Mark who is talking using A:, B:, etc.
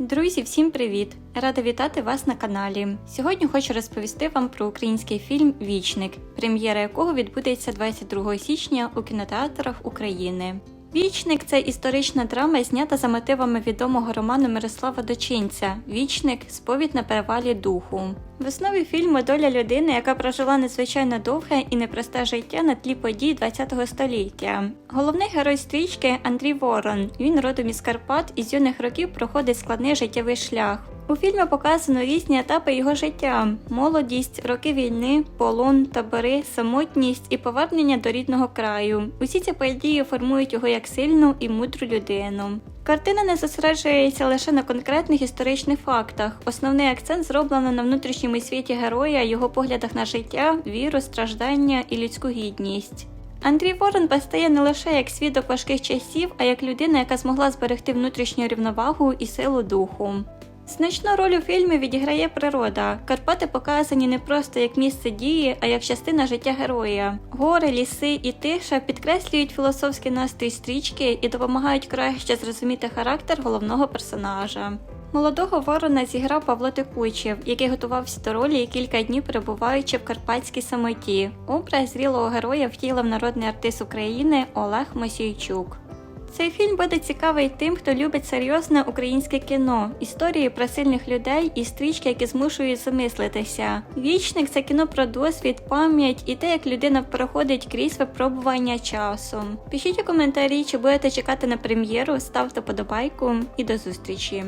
A: Друзі, всім привіт! Рада вітати вас на каналі. Сьогодні хочу розповісти вам про український фільм Вічник, прем'єра якого відбудеться 22 січня у кінотеатрах України. Вічник це історична драма, знята за мотивами відомого роману Мирослава Дочинця Вічник сповідь на перевалі духу. В основі фільму доля людини, яка прожила надзвичайно довге і непросте життя на тлі подій ХХ століття. Головний герой стрічки Андрій Ворон. Він родом із Карпат і з юних років проходить складний життєвий шлях. У фільмі показано різні етапи його життя: молодість, роки війни, полон, табори, самотність і повернення до рідного краю. Усі ці події формують його як сильну і мудру людину. Картина не зосереджується лише на конкретних історичних фактах. Основний акцент зроблено на внутрішньому світі героя, його поглядах на життя, віру, страждання і людську гідність. Андрій Ворон постає не лише як свідок важких часів, а як людина, яка змогла зберегти внутрішню рівновагу і силу духу. Значну роль у фільмі відіграє природа. Карпати показані не просто як місце дії, а як частина життя героя. Гори, ліси і тиша підкреслюють філософський настрій стрічки і допомагають краще зрозуміти характер головного персонажа. Молодого ворона зіграв Павло Текучів, який готувався до ролі і кілька днів перебуваючи в карпатській самоті. Образ зрілого героя втілив народний артист України Олег Мосійчук. Цей фільм буде цікавий тим, хто любить серйозне українське кіно, історії про сильних людей і стрічки, які змушують замислитися. Вічник це кіно про досвід, пам'ять і те, як людина проходить крізь випробування часом. Пишіть у коментарі, чи будете чекати на прем'єру, ставте подобайку і до зустрічі.